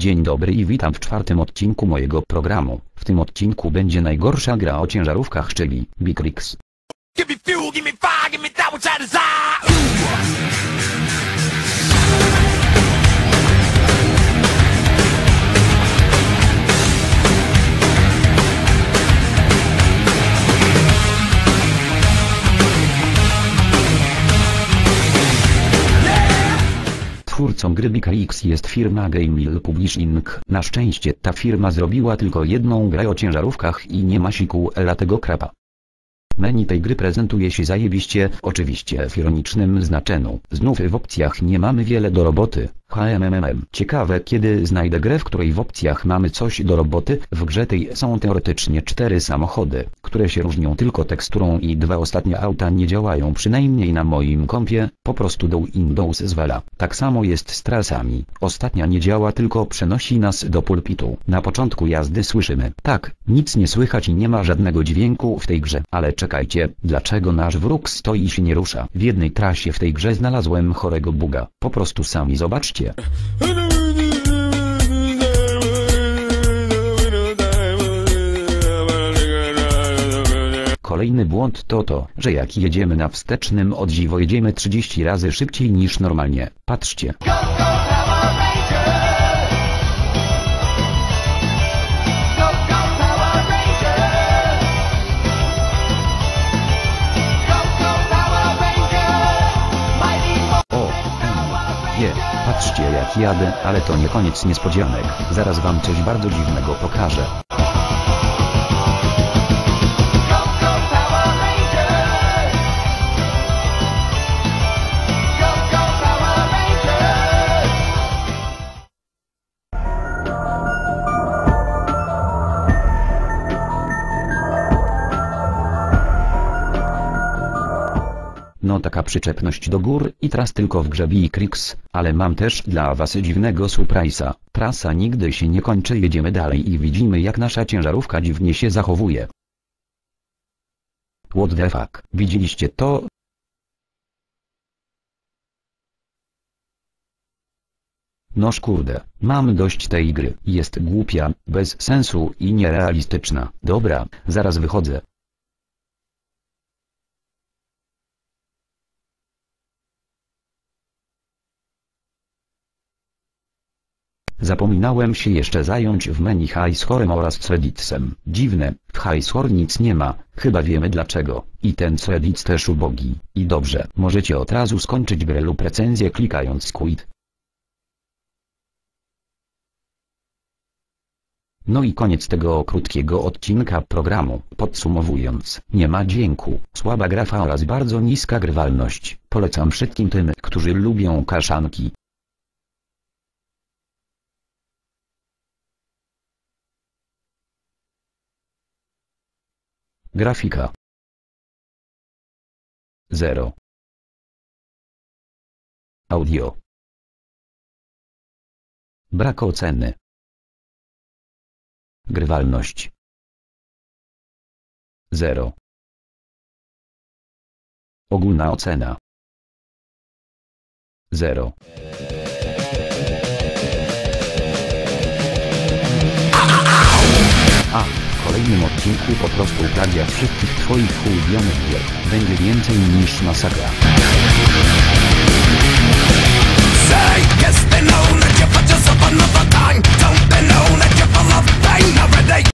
Dzień dobry i witam w czwartym odcinku mojego programu. W tym odcinku będzie najgorsza gra o ciężarówkach, czyli Bikrix. Give Twórcą gry Bikrix jest firma Game Mill Publishing. Na szczęście ta firma zrobiła tylko jedną grę o ciężarówkach i nie ma sequela tego krapa. Menu tej gry prezentuje się zajebiście, oczywiście w ironicznym znaczeniu. Znów w opcjach nie mamy wiele do roboty. HMMM. Ciekawe kiedy znajdę grę w której w opcjach mamy coś do roboty. W grze tej są teoretycznie cztery samochody, które się różnią tylko teksturą i dwa ostatnie auta nie działają przynajmniej na moim kompie, po prostu do Windows zwala. Tak samo jest z trasami. Ostatnia nie działa tylko przenosi nas do pulpitu. Na początku jazdy słyszymy, tak, nic nie słychać i nie ma żadnego dźwięku w tej grze. Ale czekajcie, dlaczego nasz wróg stoi i się nie rusza? W jednej trasie w tej grze znalazłem chorego buga. Po prostu sami zobaczcie. Kolejny błąd to to, że jak jedziemy na wstecznym od dziwo jedziemy 30 razy szybciej niż normalnie. Patrzcie. Jadę, ale to nie koniec niespodzianek. Zaraz wam coś bardzo dziwnego pokażę. Taka przyczepność do gór i teraz tylko w grze Bikrix, ale mam też dla was dziwnego surprise'a. Trasa nigdy się nie kończy jedziemy dalej i widzimy jak nasza ciężarówka dziwnie się zachowuje. What the fuck, widzieliście to? Noż kurde, mam dość tej gry, jest głupia, bez sensu i nierealistyczna. Dobra, zaraz wychodzę. Zapominałem się jeszcze zająć w menu Highscorem oraz Creditsem. Dziwne, w Highscore nic nie ma, chyba wiemy dlaczego. I ten Credits też ubogi. I dobrze, możecie od razu skończyć grę lub recenzję klikając quit. No i koniec tego krótkiego odcinka programu. Podsumowując, nie ma dźwięku, słaba grafa oraz bardzo niska grywalność. Polecam wszystkim tym, którzy lubią kaszanki. Grafika. 0 Audio. Brak oceny. Grywalność. 0 Ogólna ocena. 0 w kolejnym odcinku po prostu plagiat wszystkich twoich ulubionych gier. Będzie więcej niż masakra.